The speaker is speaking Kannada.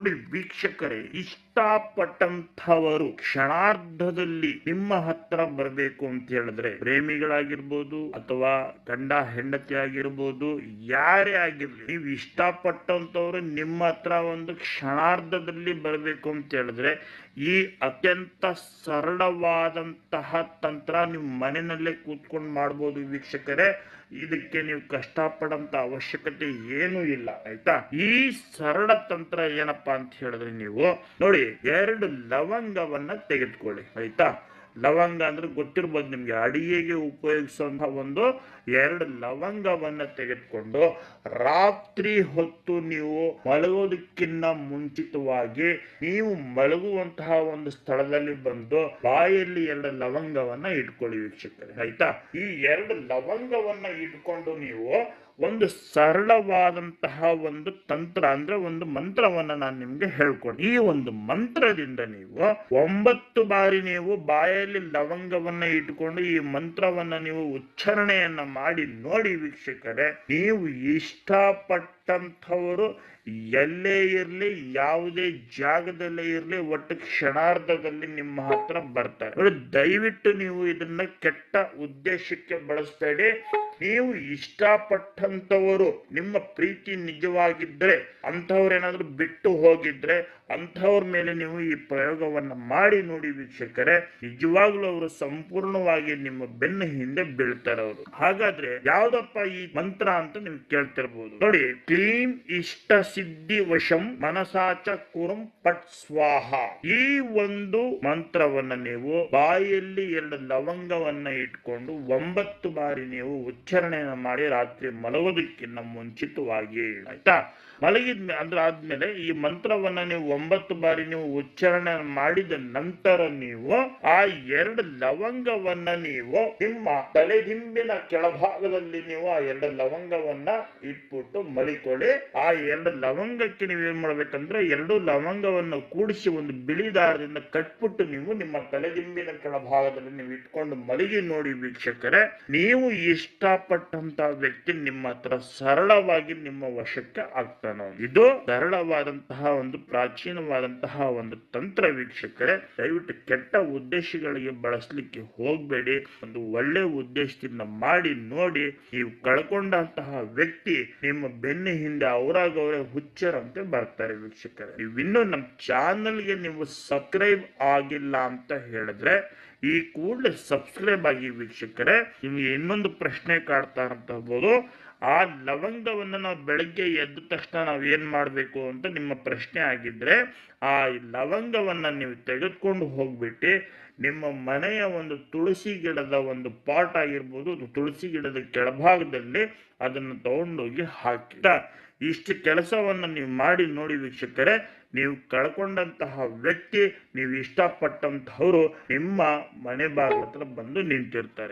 ನೋಡಿ ವೀಕ್ಷಕರೇ, ಇಷ್ಟಪಟ್ಟಂಥವರು ಕ್ಷಣಾರ್ಧದಲ್ಲಿ ನಿಮ್ಮ ಹತ್ರ ಬರಬೇಕು ಅಂತ ಹೇಳಿದ್ರೆ ಪ್ರೇಮಿಗಳಾಗಿರ್ಬೋದು ಅಥವಾ ಗಂಡ ಹೆಂಡತಿ ಆಗಿರ್ಬೋದು, ಯಾರೇ ಆಗಿರ್ಲಿ, ನೀವು ಇಷ್ಟಪಟ್ಟಂಥವ್ರು ನಿಮ್ಮ ಹತ್ರ ಒಂದು ಕ್ಷಣಾರ್ಧದಲ್ಲಿ ಬರಬೇಕು ಅಂತ ಹೇಳಿದ್ರೆ ಈ ಅತ್ಯಂತ ಸರಳವಾದಂತಹ ತಂತ್ರ ನೀವು ಮನೆಯಲ್ಲೇ ಕೂತ್ಕೊಂಡು ಮಾಡ್ಬೋದು ವೀಕ್ಷಕರೇ. ಇದಕ್ಕೆ ನೀವು ಕಷ್ಟಪಡಂತ ಅವಶ್ಯಕತೆ ಏನೂ ಇಲ್ಲ, ಆಯ್ತಾ? ಈ ಸರಳ ತಂತ್ರ ಏನಪ್ಪಾ ಅಂತ ಹೇಳಿದ್ರೆ ನೀವು ನೋಡಿ, ಎರಡು ಲವಂಗವನ್ನ ತೆಗೆದುಕೊಳ್ಳಿ, ಆಯ್ತಾ? ಲವಂಗ ಅಂದ್ರೆ ಗೊತ್ತಿರ್ಬೋದು ನಿಮ್ಗೆ. ಅಡಿಗೆಗೆ ಉಪಯೋಗಿಸುವಂತಹ ಒಂದು ಎರಡು ಲವಂಗವನ್ನ ತೆಗೆದುಕೊಂಡು ರಾತ್ರಿ ಹೊತ್ತು ನೀವು ಮಲಗೋದಕ್ಕಿಂತ ಮುಂಚಿತವಾಗಿ ನೀವು ಮಲಗುವಂತಹ ಒಂದು ಸ್ಥಳದಲ್ಲಿ ಬಂದು ಬಾಯಲ್ಲಿ ಎರಡು ಲವಂಗವನ್ನ ಇಟ್ಕೊಳ್ಳಿ ವೀಕ್ಷಕರೇ. ಆಯ್ತಾ? ಈ ಎರಡು ಲವಂಗವನ್ನ ಇಟ್ಕೊಂಡು ನೀವು ಒಂದು ಸರಳವಾದಂತಹ ಒಂದು ತಂತ್ರ ಅಂದ್ರೆ ಒಂದು ಮಂತ್ರವನ್ನ ನಾನು ನಿಮ್ಗೆ ಹೇಳ್ಕೊಡಿ. ಈ ಒಂದು ಮಂತ್ರದಿಂದ ನೀವು ಒಂಬತ್ತು ಬಾರಿ ನೀವು ಬಾಯಲ್ಲಿ ಲವಂಗವನ್ನ ಇಟ್ಕೊಂಡು ಈ ಮಂತ್ರವನ್ನ ನೀವು ಉಚ್ಚಾರಣೆಯನ್ನ ಮಾಡಿ ನೋಡಿ ವೀಕ್ಷಕರೇ, ನೀವು ಇಷ್ಟಪಟ್ಟಂಥವರು ಎಲ್ಲೇ ಇರ್ಲಿ, ಯಾವುದೇ ಜಾಗದಲ್ಲೇ ಇರ್ಲಿ, ಒಟ್ಟು ಕ್ಷಣಾರ್ಧದಲ್ಲಿ ನಿಮ್ಮ ಹತ್ರ ಬರ್ತಾರೆ. ದಯವಿಟ್ಟು ನೀವು ಇದನ್ನ ಕೆಟ್ಟ ಉದ್ದೇಶಕ್ಕೆ ಬಳಸಬೇಡಿ. ನೀವು ಇಷ್ಟಪಟ್ಟಂತವರು ನಿಮ್ಮ ಪ್ರೀತಿ ನಿಜವಾಗಿದ್ರೆ ಅಂಥವ್ರೇನಾದ್ರೂ ಬಿಟ್ಟು ಹೋಗಿದ್ರೆ, ಅಂಥವ್ರ ಮೇಲೆ ನೀವು ಈ ಪ್ರಯೋಗವನ್ನ ಮಾಡಿ ನೋಡಿ ವೀಕ್ಷಕರೇ. ನಿಜವಾಗ್ಲೂ ಅವರು ಸಂಪೂರ್ಣವಾಗಿ ನಿಮ್ಮ ಬೆನ್ನ ಹಿಂದೆ ಬೀಳ್ತಾರೆ ಅವರು ಹಾಗಾದ್ರೆ ಯಾವ್ದಪ್ಪ ಈ ಮಂತ್ರ ಅಂತ ನೀವು ಕೇಳ್ತಿರ್ಬೋದು. ನೋಡಿ ಇಷ್ಟ ಸಿದ್ಧಿ ವಶಂ ಮನಸಾಚ ಕುರುಂ ಪಟ್ ಸ್ವಾಹ. ಈ ಒಂದು ಮಂತ್ರವನ್ನ ನೀವು ಬಾಯಲ್ಲಿ ಎರಡು ಲವಂಗವನ್ನ ಇಟ್ಕೊಂಡು ಒಂಬತ್ತು ಬಾರಿ ನೀವು ಉಚ್ಚಾರಣೆಯನ್ನು ಮಾಡಿ ರಾತ್ರಿ ಮಲಗೋದಕ್ಕಿಂತ ಮುಂಚಿತವಾಗಿ ಆಯ್ತಾ? ಮಲಗಿದ ಅಂದ್ರೆ ಆದ್ಮೇಲೆ ಈ ಮಂತ್ರವನ್ನ ನೀವು ಒಂಬತ್ತು ಬಾರಿ ನೀವು ಉಚ್ಚಾರಣೆ ಮಾಡಿದ ನಂತರ ನೀವು ಆ ಎರಡು ಲವಂಗವನ್ನ ನೀವು ನಿಮ್ಮ ತಲೆದಿಂಬಿನ ಕೆಳಭಾಗದಲ್ಲಿ ನೀವು ಆ ಎರಡು ಲವಂಗವನ್ನ ಇಟ್ಬಿಟ್ಟು ಆ ಎರಡು ಲವಂಗಕ್ಕೆ ನೀವು ಏನ್ ಮಾಡ್ಬೇಕಂದ್ರೆ ಎರಡು ಲವಂಗವನ್ನು ಕೂಡಿಸಿ ಒಂದು ಬಿಳಿ ದಾರದಿಂದ ಕಟ್ಬಿಟ್ಟು ನೀವು ನಿಮ್ಮ ತಲೆದಿಂಬಿನ ಕೆಳಭಾಗದಲ್ಲಿ ನೀವು ಇಟ್ಕೊಂಡು ಮಲಗಿ ನೋಡಿ ವೀಕ್ಷಕರೇ, ನೀವು ಇಷ್ಟಪಟ್ಟಂತ ವ್ಯಕ್ತಿ ನಿಮ್ಮ ಹತ್ರ ಸರಳವಾಗಿ ನಿಮ್ಮ ವಶಕ್ಕೆ ಆಗ್ತಾನೆ ಇದು ಸರಳವಾದಂತಹ ಒಂದು ಪ್ರಾಚೀನವಾದಂತಹ ಒಂದು ತಂತ್ರ ವೀಕ್ಷಕರೇ. ದಯವಿಟ್ಟು ಕೆಟ್ಟ ಉದ್ದೇಶಗಳಿಗೆ ಬಳಸಲಿಕ್ಕೆ ಹೋಗ್ಬೇಡಿ, ಒಂದು ಒಳ್ಳೆ ಉದ್ದೇಶದಿಂದ ಮಾಡಿ ನೋಡಿ, ನೀವು ಕಳ್ಕೊಂಡಂತಹ ವ್ಯಕ್ತಿ ನಿಮ್ಮ ಬೆನ್ನ ಹಿಂದೆ ಅವರಾಗ ಅವರೇ ಹುಚ್ಚರಂತೆ ಬರ್ತಾರೆ ವೀಕ್ಷಕರೇ. ನೀವಿನ್ನೂ ನಮ್ಮ ಚಾನಲ್ಗೆ ನೀವು ಸಬ್ಸ್ಕ್ರೈಬ್ ಆಗಿಲ್ಲ ಅಂತ ಹೇಳಿದ್ರೆ ಈ ಕೂಡಲೇ ಸಬ್ಸ್ಕ್ರೈಬ್ ಆಗಿ ವೀಕ್ಷಕರೇ, ನಿಮಗೆ ಇನ್ನೊಂದು ಪ್ರಶ್ನೆ ಕಾಡ್ತಾ ಅಂತ ಆ ಲವಂಗವನ್ನು ನಾವು ಬೆಳಗ್ಗೆ ಎದ್ದ ತಕ್ಷಣ ನಾವು ಏನು ಮಾಡಬೇಕು ಅಂತ ನಿಮ್ಮ ಪ್ರಶ್ನೆ ಆಗಿದ್ರೆ, ಆ ಲವಂಗವನ್ನ ನೀವು ತೆಗೆದುಕೊಂಡು ಹೋಗ್ಬಿಟ್ಟು, ನಿಮ್ಮ ಮನೆಯ ಒಂದು ತುಳಸಿ ಗಿಡದ ಒಂದು ಪಾಟ್ ಆಗಿರ್ಬೋದು, ಅದು ತುಳಸಿ ಗಿಡದ ಕೆಳಭಾಗದಲ್ಲಿ ಅದನ್ನು ತಗೊಂಡೋಗಿ ಹಾಕಿದ ಇಷ್ಟು ಕೆಲಸವನ್ನ ನೀವು ಮಾಡಿ ನೋಡಿ ವೀಕ್ಷಕರೇ, ನೀವು ಕಳ್ಕೊಂಡಂತಹ ವ್ಯಕ್ತಿ, ನೀವು ಇಷ್ಟಪಟ್ಟಂತಹವರು ನಿಮ್ಮ ಮನೆ ಬಾಗಿಲ ಹತ್ರ ಬಂದು ನಿಂತಿರ್ತಾರೆ.